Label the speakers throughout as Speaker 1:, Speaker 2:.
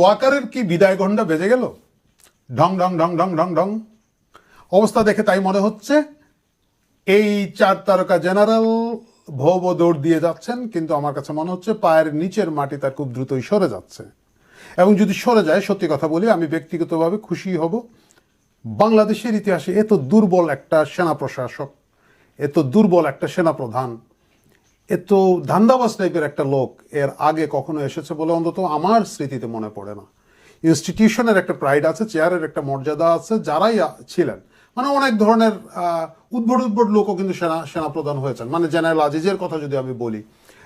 Speaker 1: ওয়াকারের কি বিদায় ঘণ্টা বেজে গেল? ঢং ঢং ঢং ঢং ঢং ঢং। অবস্থা দেখে তাই মনে হচ্ছে এই চার তারকা জেনারেল ভব দৌড় দিয়ে যাচ্ছেন, কিন্তু আমার কাছে মনে হচ্ছে পায়ের নিচের মাটি তার খুব দ্রুতই সরে যাচ্ছে। এবং যদি সরে যায়, সত্যি কথা বলি, আমি ব্যক্তিগতভাবে খুশি হব। বাংলাদেশের ইতিহাসে এত দুর্বল একটা সেনা প্রশাসক এত দুর্বল একটা সেনা প্রধান এত ধান্দাবাজ টাইপের একটা লোক এর আগে কখনো এসেছে বলে অন্তত আমার স্মৃতিতে মনে পড়ে না। ইনস্টিটিউশনের একটা প্রাইড আছে চেয়ারের একটা মর্যাদা আছে, যারাই ছিলেন। মানে অনেক ধরনের উদ্ভট উদ্ভট লোকও কিন্তু সেনা, সেনাপ্রধান হয়েছেন। মানে জেনারেল আজিজের কথা যদি আমি বলি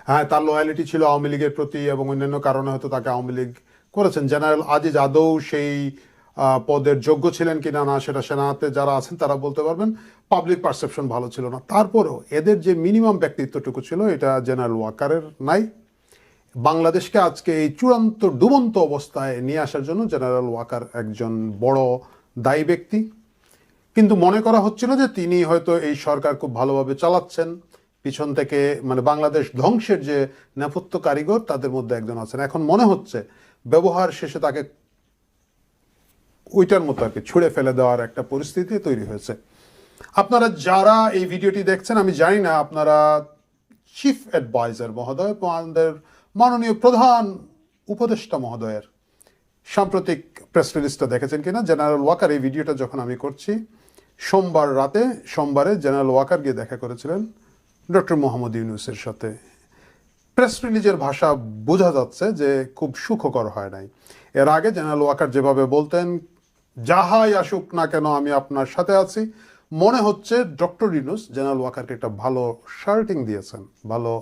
Speaker 1: হ্যাঁ তার লয়ালিটি ছিল আওয়ামী লীগের প্রতি এবং অন্যান্য কারণে হয়তো তাকে আওয়ামী লীগ করেছেন। জেনারেল আজিজ আদৌ সেই পদের যোগ্য ছিলেন কিনা না সেটা সেনাতে যারা আছেন তারা বলতে পারবেন পাবলিক পারসেপশন ভালো ছিল না। তারপরেও এদের যে মিনিমাম ব্যক্তিত্বটুকু ছিল, এটা জেনারেল ওয়াকারের নাই। বাংলাদেশকে আজকে এই চূড়ান্ত ডুবন্ত অবস্থায় নিয়ে আসার জন্য জেনারেল ওয়াকার একজন বড় দায়ী ব্যক্তি। কিন্তু মনে করা হচ্ছিল যে তিনি হয়তো এই সরকার খুব ভালোভাবে চালাচ্ছেন। পিছন থেকে মানে বাংলাদেশ ধ্বংসের যে নেপথ্য কারিগর, তাদের মধ্যে একজন আছেন। এখন মনে হচ্ছে, ব্যবহার শেষে তাকে ওইটার মতো আর কি, ছুঁড়ে ফেলে দেওয়ার একটা পরিস্থিতি তৈরি হয়েছে। আপনারা যারা এই ভিডিওটি দেখছেন, আমি জানি না আপনারা চিফ অ্যাডভাইজার মহোদয় আমাদের মাননীয় প্রধান উপদেষ্টা মহোদয়ের সাম্প্রতিক প্রেস রিলিজটা দেখেছেন কিনা? জেনারেল ওয়াকার এই ভিডিওটা যখন আমি করছি, সোমবার রাতে, সোমবারে জেনারেল ওয়াকার গিয়ে দেখা করেছিলেন ডক্টর মোহাম্মদ ইউনুসের সাথে। প্রেস রিলিজের ভাষা বোঝা যাচ্ছে যে খুব সুখকর হয় নাই। এর আগে জেনারেল ওয়াকার যেভাবে বলতেন যাহাই আসুক না কেন, আমি আপনার সাথে আছি। মনে হচ্ছে ডক্টর ইউনুস জেনারেল ওয়াকারকে একটা ভালো শার্টিং দিয়েছেন। ভালো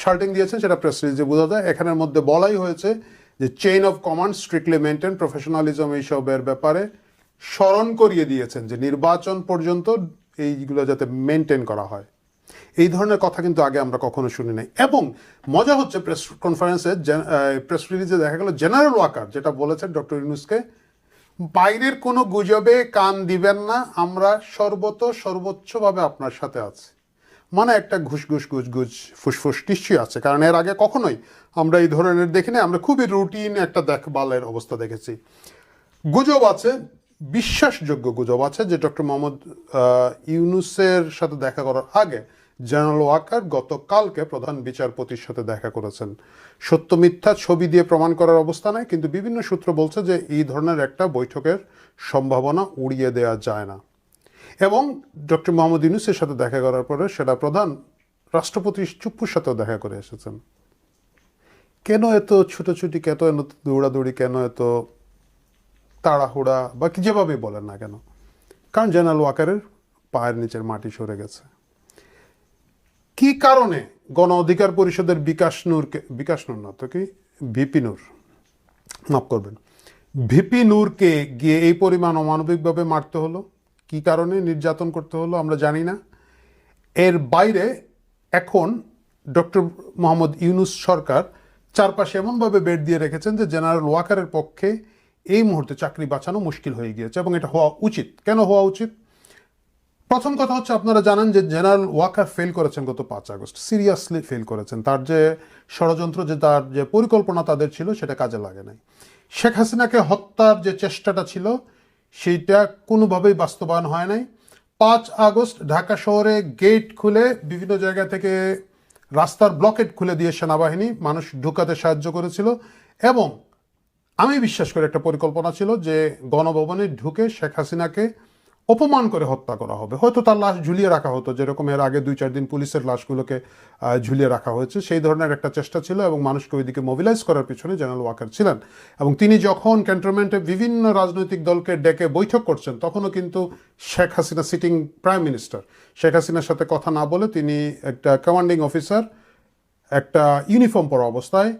Speaker 1: শার্টিং দিয়েছেন, সেটা প্রেস রিলিজে বোঝা যায়। এখানের মধ্যে বলাই হয়েছে যে chain of command strictly maintain professionalism এইসবের ব্যাপারে স্মরণ করিয়ে দিয়েছেন যে নির্বাচন পর্যন্ত এইগুলো যাতে মেনটেন করা হয়। এই ধরনের কথা কিন্তু আগে আমরা কখনো শুনি নাই। এবং মজা হচ্ছে প্রেস কনফারেন্সে প্রেস রিলিজে দেখা গেল জেনারেল ওয়াকার, যেটা বলেছেন ডক্টর ইউনুসকে বাইরের কোনো গুজবে কান দিবেন না, আমরা সর্বত সর্বোচ্চভাবে আপনার সাথে আছি। মানে একটা ঘুষ ঘুষ ঘুষ ঘুষ ফুসফুস নিশ্চয়ই আছে, কারণ এর আগে কখনোই আমরা এই ধরনের দেখিনি আমরা খুবই রুটিন একটা দেখভালের অবস্থা দেখেছি। গুজব আছে, বিশ্বাসযোগ্য গুজব আছে, যে ডক্টর মোহাম্মদ ইউনুসের সাথে দেখা করার আগে জেনারেল ওয়াকার, গতকালকে প্রধান বিচারপতির সাথে দেখা করেছেন। সত্য মিথ্যা ছবি দিয়ে প্রমাণ করার অবস্থা নাই, কিন্তু বিভিন্ন সূত্র বলছে যে এই ধরনের একটা বৈঠকের সম্ভাবনা উড়িয়ে দেওয়া যায় না। এবং ডক্টর মোহাম্মদ ইউনুসের সাথে দেখা করার পরে সেটা প্রধান রাষ্ট্রপতি চুপ্পুর সাথেও দেখা করে এসেছেন। কেন এত ছুটোছুটি, কেন এত দৌড়াদৌড়ি, কেন এত তাড়াহুড়া বা কি যেভাবে বলেন না কেন? কারণ জেনারেল ওয়াকারের পায়ের নিচের মাটি সরে গেছে। কি কারণে গণ অধিকার পরিষদের বিকাশ নূরকে বিকাশ নূর না, তো কি? ভিপি নূর। মাফ করবেন। ভিপি নূরকে গিয়ে এই পরিমাণ অমানবিকভাবে মারতে হলো। কি কারণে নির্যাতন করতে হলো আমরা জানি না। এর বাইরে এখন ডক্টর মোহাম্মদ ইউনুস সরকার চারপাশে এমনভাবে বেড দিয়ে রেখেছেন যে জেনারেল ওয়াকারের পক্ষে এই মুহূর্তে চাকরি বাঁচানো মুশকিল হয়ে গিয়েছে এবং এটা হওয়া উচিত। কেন হওয়া উচিত? প্রথম কথা হচ্ছে আপনারা জানেন যে জেনারেল ওয়াকার ফেল করেছেন গত পাঁচ আগস্ট সিরিয়াসলি ফেল করেছেন। তার যে ষড়যন্ত্র, যে তার যে পরিকল্পনা তাদের ছিল, সেটা কাজে লাগে নাই। শেখ হাসিনাকে হত্যার যে চেষ্টাটা ছিল, সেইটা কোনোভাবেই বাস্তবায়ন হয় নাই। পাঁচ আগস্ট ঢাকা শহরে গেট খুলে বিভিন্ন জায়গা থেকে রাস্তার ব্লকেট খুলে দিয়ে সেনাবাহিনী মানুষ ঢুকাতে সাহায্য করেছিল এবং আমি বিশ্বাস করি একটা পরিকল্পনা ছিল যে গণভবনে ঢুকে শেখ হাসিনাকে অপমান করে হত্যা করা হবে। হয়তো তার লাশ ঝুলিয়ে রাখা হতো, যেরকম এর আগে দুই চার দিন পুলিশের লাশগুলোকে ঝুলিয়ে রাখা হয়েছে। সেই ধরনের একটা চেষ্টা ছিল এবং মানুষকে ওইদিকে মোবিলাইজ করার পিছনে জেনারেল ওয়াকার ছিলেন। এবং তিনি যখন ক্যান্টনমেন্টে বিভিন্ন রাজনৈতিক দলকে ডেকে বৈঠক করছেন, তখনও কিন্তু Sheikh Hasina sitting prime minister Sheikh হাসিনার সাথে কথা না বলে তিনি একটা কমান্ডিং অফিসার একটা ইউনিফর্ম পরা অবস্থায়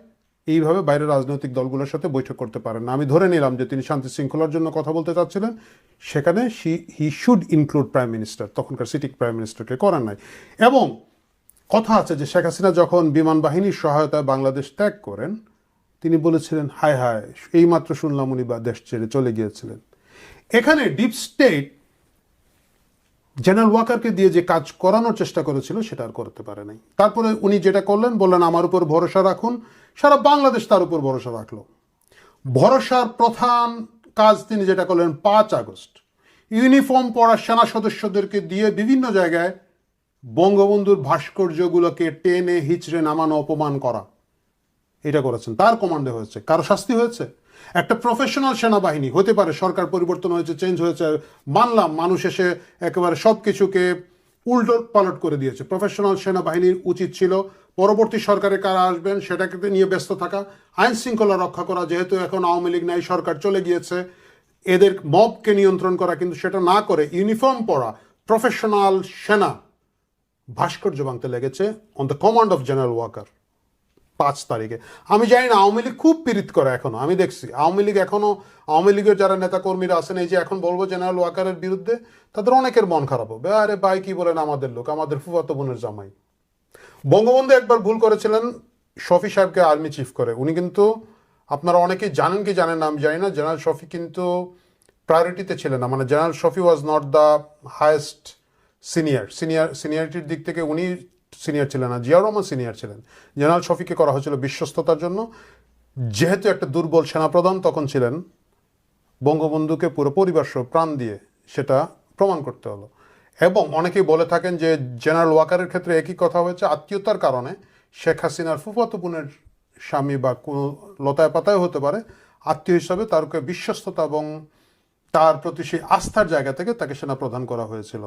Speaker 1: এইভাবে বাইরের রাজনৈতিক দলগুলোর সাথে বৈঠক করতে পারেন না। আমি ধরে নিলাম যে তিনি শান্তি শৃঙ্খলার জন্য কথা বলতে চাচ্ছিলেন। সেখানে she he should include prime minister তখনকার সিটিং প্রাইম মিনিস্টারকে করেন নাই। এবং কথা আছে যে শেখ হাসিনা যখন বিমান বাহিনীর সহায়তায় বাংলাদেশ ত্যাগ করেন, তিনি বলেছিলেন, হায় হায়, এইমাত্র শুনলাম উনি বা দেশ ছেড়ে চলে গিয়েছিলেন। এখানে ডিপ স্টেট জেনারেল ওয়াকারকে দিয়ে যে কাজ করানোর চেষ্টা করেছিল, সেটা আর করতে পারে নাই। তারপরে উনি যেটা করলেন, বললেন, আমার উপর ভরসা রাখুন সারা বাংলাদেশ তার উপর ভরসা রাখল। ভরসার প্রধান কাজ তিনি যেটা করলেন পাঁচ আগস্ট। ইউনিফর্ম পরা সেনা সদস্যদেরকে দিয়ে বিভিন্ন জায়গায় বঙ্গবন্ধুর ভাস্কর্যগুলোকে টেনে, হিচড়ে নামানো, অপমান করা। এটা করেছেন। তার কমান্ডে হয়েছে। কারও শাস্তি হয়েছে? একটা প্রফেশনাল সেনাবাহিনী, হতে পারে সরকার পরিবর্তন হয়েছে, চেঞ্জ হয়েছে, মানলাম, মানুষ এসে একেবারে সব কিছুকে উল্টো পালট করে দিয়েছে। প্রফেশনাল সেনাবাহিনীর উচিত ছিল পরবর্তী সরকারে কারা আসবেন সেটাকে নিয়ে ব্যস্ত থাকা। আইন শৃঙ্খলা রক্ষা করা যেহেতু এখন আওয়ামী লীগ নাই, সরকার চলে গিয়েছে। এদের মবকে নিয়ন্ত্রণ করা কিন্তু সেটা না করে ইউনিফর্ম পরা প্রফেশনাল সেনা ভাস্কর্য ভাঙতে লেগেছে on the command of general Waker পাঁচ তারিখে। আমি জানি না, আওয়ামী লীগ খুব পীড়িত করে এখনও, আমি দেখছি। আওয়ামী লীগ এখনও, আওয়ামী লীগের যারা নেতা কর্মীরা আছেন, এই যে এখন বলব জেনারেল ওয়াকারের বিরুদ্ধে, তাদের অনেকের মন খারাপ হবে। আরে ভাই, কি বলেন আমাদের লোক? আমাদের ফুফাতো বোনের জামাই। বঙ্গবন্ধু একবার ভুল করেছিলেন, শফি সাহেবকে আর্মি চিফ করে। উনি কিন্তু, আপনারা অনেকেই জানেন কি জানেন আমি জানি না, জেনারেল শফি কিন্তু প্রায়োরিটিতে ছিলেন না। মানে general Shafi was not the highest senior senior সিনিয়রিটির দিক থেকে উনি সিনিয়র ছিলেন না, জিয়াউর রহমান সিনিয়র ছিলেন। জেনারেল শফিকে করা হয়েছিল বিশ্বস্ততার জন্য। যেহেতু একটা দুর্বল সেনাপ্রধান তখন ছিলেন, বঙ্গবন্ধুকে পুরো পরিবার প্রাণ দিয়ে সেটা প্রমাণ করতে হলো। এবং অনেকেই বলে থাকেন যে জেনারেল ওয়াকারের ক্ষেত্রে একই কথা হয়েছে আত্মীয়তার কারণে। শেখ হাসিনার ফুফাতো বোনের স্বামী বা কোনো লতায় পাতায় হতে পারে। আত্মীয় হিসাবে তারকে বিশ্বস্ততা এবং তার প্রতি সেই আস্থার জায়গা থেকে তাকে সেনাপ্রধান করা হয়েছিল।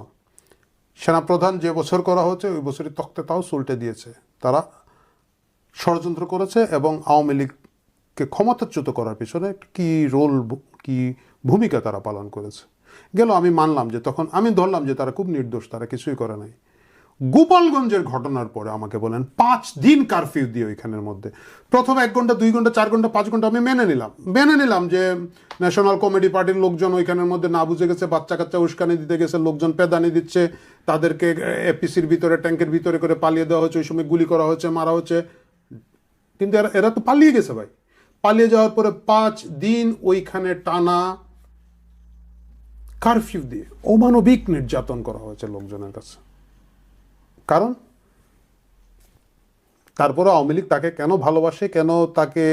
Speaker 1: সেনাপ্রধান যে বছর করা হয়েছে, ওই বছরই তক্তে তাও সুলটে দিয়েছে। তারা ষড়যন্ত্র করেছে এবং আওয়ামী লীগকে ক্ষমতাচ্যুত করার পিছনে কি রোল কি ভূমিকা তারা পালন করেছে? গেল, আমি মানলাম যে তখন আমি ধরলাম যে তারা খুব নির্দোষ, তারা কিছুই করে নাই। গোপালগঞ্জের ঘটনার পরে আমাকে বলেন, পাঁচ দিন কারফিউ দিয়ে ওইখানের মধ্যে। প্রথম এক ঘণ্টা, দুই ঘণ্টা, চার ঘণ্টা, পাঁচ ঘণ্টা আমি মেনে নিলাম। মেনে নিলাম যে ন্যাশনাল কমেডি পার্টির লোকজন ওইখানের মধ্যে না বুঝে গেছে, বাচ্চা কাচ্চা উস্কানি দিতে গেছে, লোকজন পেদানি দিচ্ছে, তাদেরকে এপিসির ভিতরে, ট্যাঙ্কের ভিতরে করে পালিয়ে দেওয়া হয়েছে ওই সময় গুলি করা হচ্ছে, মারা হচ্ছে। কিন্তু এরা তো পালিয়ে গেছে ভাই। পালিয়ে যাওয়ার পরে পাঁচ দিন ওইখানে টানা কারফিউ দিয়ে অমানবিক নির্যাতন করা হয়েছে লোকজনের কাছে। কারণ? তারপরে আওয়ামী লীগ তাকে কেন ভালোবাসে, কেন তাকে,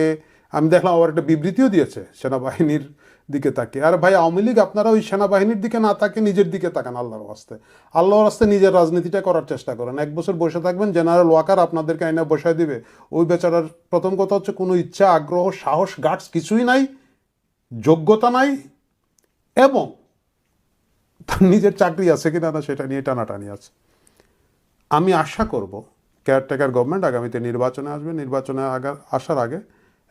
Speaker 1: আমি দেখলাম আবার একটা বিবৃতিও দিয়েছে সেনাবাহিনীর দিকে তাকে। আর ভাই, আওয়ামী লীগ আপনারা ওই সেনাবাহিনীর দিকে না তাকে নিজের দিকে তাকান আল্লাহর আস্তে আল্লাহর আস্তে নিজের রাজনীতিটা করার চেষ্টা করেন। এক বছর বসে থাকবেন, জেনারেল ওয়াকার আপনাদেরকে আইনা বসায় দিবে। ওই বেচারার প্রথম কথা হচ্ছে কোনো ইচ্ছা, আগ্রহ, সাহস, গার্ডস কিছুই নাই, যোগ্যতা নাই, এবং নিজের চাকরি আছে কিনা না সেটা নিয়ে টানাটানি আছে। আমি আশা করব কেয়ারটেকার গভর্নমেন্ট আগামীতে নির্বাচনে আসবে। নির্বাচনে আগা, আসার আগে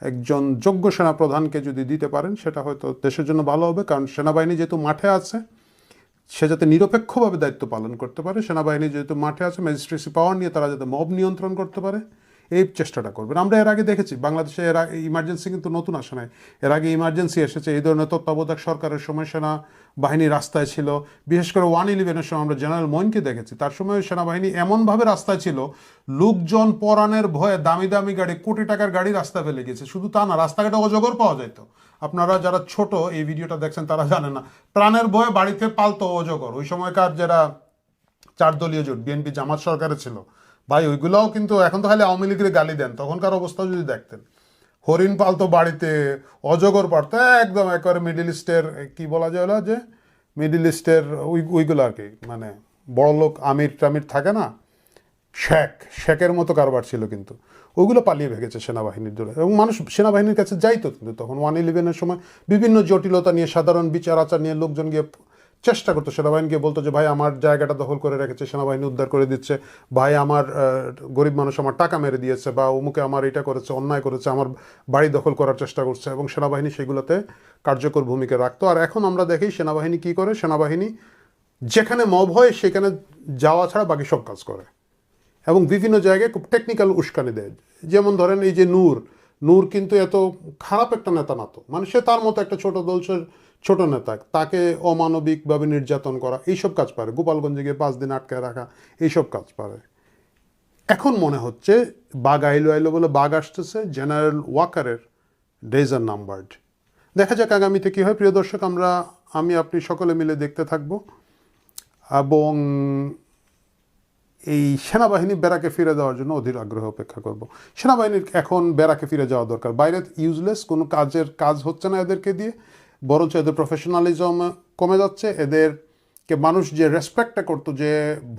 Speaker 1: একজন যোগ্য সেনাপ্রধানকে যদি দিতে পারেন, সেটা হয়তো দেশের জন্য ভালো হবে। কারণ সেনাবাহিনী যেহেতু মাঠে আছে, সে যাতে নিরপেক্ষভাবে দায়িত্ব পালন করতে পারে। সেনাবাহিনী যেহেতু মাঠে আছে ম্যাজিস্ট্রেসি পাওয়ার নিয়ে তারা যাতে মব নিয়ন্ত্রণ করতে পারে। এই চেষ্টাটা করবেন। আমরা এর আগে দেখেছি, বাংলাদেশে এর আগে ইমার্জেন্সি কিন্তু নতুন আসে নাই। এর আগে ইমার্জেন্সি এসেছে, এই ধরনের তত্ত্বাবধায়ক সরকারের সময় সেনা বাহিনী রাস্তায় ছিল। বিশেষ করে ওয়ান ইলেভেনের সময় আমরা জেনারেল মইনকে দেখেছি, তার সময় সেনাবাহিনী এমনভাবে রাস্তায় ছিল, লোকজন পরাণের ভয়ে দামি দামি গাড়ি, কোটি টাকার গাড়ি রাস্তা ফেলে গেছে। শুধু তা না, রাস্তাঘাটে অজগর পাওয়া যেত আপনারা যারা ছোট এই ভিডিওটা দেখছেন, তারা জানে না, প্রাণের ভয়ে বাড়িতে পালতো অজগর। ওই সময়কার যারা চার দলীয় জোট, বিএনপি জামাত সরকারে ছিল ভাই, ওইগুলাও কিন্তু এখন তো খালি আওয়ামী লীগের গালি দেন, তখনকার অবস্থা যদি দেখতেন। হরিণ পালতো বাড়িতে, অজগর পারতো একদম একবারে মিডিল ইস্টের কি বলা যায় যে? মিডিল ইস্টের ওই, ওইগুলো আর কি মানে বড় লোক আমির টামির থাকে না? শেখ, শেখের মতো কারবার ছিল কিন্তু। ওইগুলো পালিয়ে ভেগেছে সেনাবাহিনীর দূরে এবং মানুষ সেনাবাহিনীর কাছে যাইতো কিন্তু, তখন ওয়ান ইলেভেনের সময় বিভিন্ন জটিলতা নিয়ে, সাধারণ বিচার আচার নিয়ে, লোকজন গিয়ে চেষ্টা করতো। সেনাবাহিনীকে বলতো যে, ভাই, আমার জায়গাটা দখল করে রেখেছে, সেনাবাহিনী উদ্ধার করে দিচ্ছে। ভাই, আমার গরিব মানুষ আমার টাকা মেরে দিয়েছে বা অমুকে আমার এটা করেছে, অন্যায় করেছে, আমার বাড়ি দখল করার চেষ্টা করছে। এবং সেনাবাহিনী সেগুলোতে কার্যকর ভূমিকা রাখতো। আর এখন আমরা দেখি সেনাবাহিনী কি করে? সেনাবাহিনী যেখানে মব হয়, সেখানে যাওয়া ছাড়া বাকি সব কাজ করে। এবং বিভিন্ন জায়গায় খুব টেকনিক্যাল উস্কানি দেয়। যেমন ধরেন এই যে নূর নূর কিন্তু এত খারাপ একটা নেতা না তো। মানে সে তার মতো একটা ছোট দলসের ছোট নেতা তাকে অমানবিকভাবে নির্যাতন করা, এইসব কাজ পারে। গোপালগঞ্জে গিয়ে পাঁচ দিন আটকে রাখা, এইসব কাজ পারে। এখন মনে হচ্ছে বাঘ আইলো আইলো বলে বাঘ আসতেছে, জেনারেল ওয়াকারের ডেজ আর নাম্বার্ড দেখা যাক আগামীতে কী হয়। প্রিয় দর্শক, আমরা, আমি, আপনি সকলে মিলে দেখতে থাকব। এবং এই সেনাবাহিনী ব্যারাকে ফিরে যাওয়ার জন্য অধীর আগ্রহ অপেক্ষা করব। সেনাবাহিনীর এখন ব্যারাকে ফিরে যাওয়া দরকার। বাইরে ইউজলেস কোনো কাজের কাজ হচ্ছে না এদেরকে দিয়ে। বরঞ্চ এদের প্রফেশনালিজম কমে যাচ্ছে এদেরকে মানুষ যে রেসপেক্টটা করতো, যে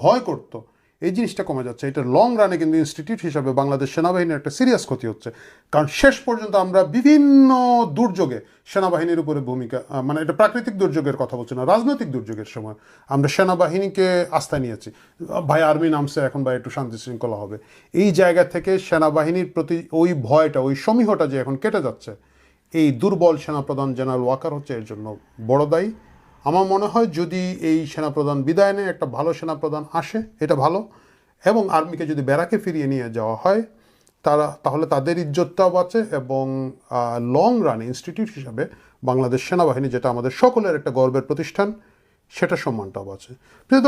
Speaker 1: ভয় করতো, এই জিনিসটা কমে যাচ্ছে। এটা লং রানে কিন্তু ইনস্টিটিউট হিসাবে বাংলাদেশ সেনাবাহিনীর একটা সিরিয়াস ক্ষতি হচ্ছে। কারণ শেষ পর্যন্ত আমরা বিভিন্ন দুর্যোগে সেনাবাহিনীর উপরে ভূমিকা মানে এটা প্রাকৃতিক দুর্যোগের কথা বলছি না, রাজনৈতিক দুর্যোগের সময় আমরা সেনাবাহিনীকে আস্থায় নিয়েছি। ভাই আর্মি নামছে, এখন ভাই একটু শান্তি শৃঙ্খলা হবে। এই জায়গা থেকে সেনাবাহিনীর প্রতি ওই ভয়টা, ওই সমীহটা যে এখন কেটে যাচ্ছে এই দুর্বল সেনাপ্রধান জেনারেল ওয়াকার হচ্ছে এর জন্য বড় দায়ী। আমার মনে হয় যদি এই সেনাপ্রধান বিদায় নেয়, একটা ভালো সেনাপ্রধান আসে, এটা ভালো। এবং আর্মিকে যদি ব্যারাকে ফিরিয়ে নিয়ে যাওয়া হয়, তারা, তাহলে তাদের ইজ্জতটাও বাঁচে এবং লং রান ইনস্টিটিউট হিসাবে বাংলাদেশ সেনাবাহিনী, যেটা আমাদের সকলের একটা গর্বের প্রতিষ্ঠান, সেটা সম্মানটাও বাঁচে। প্রিয়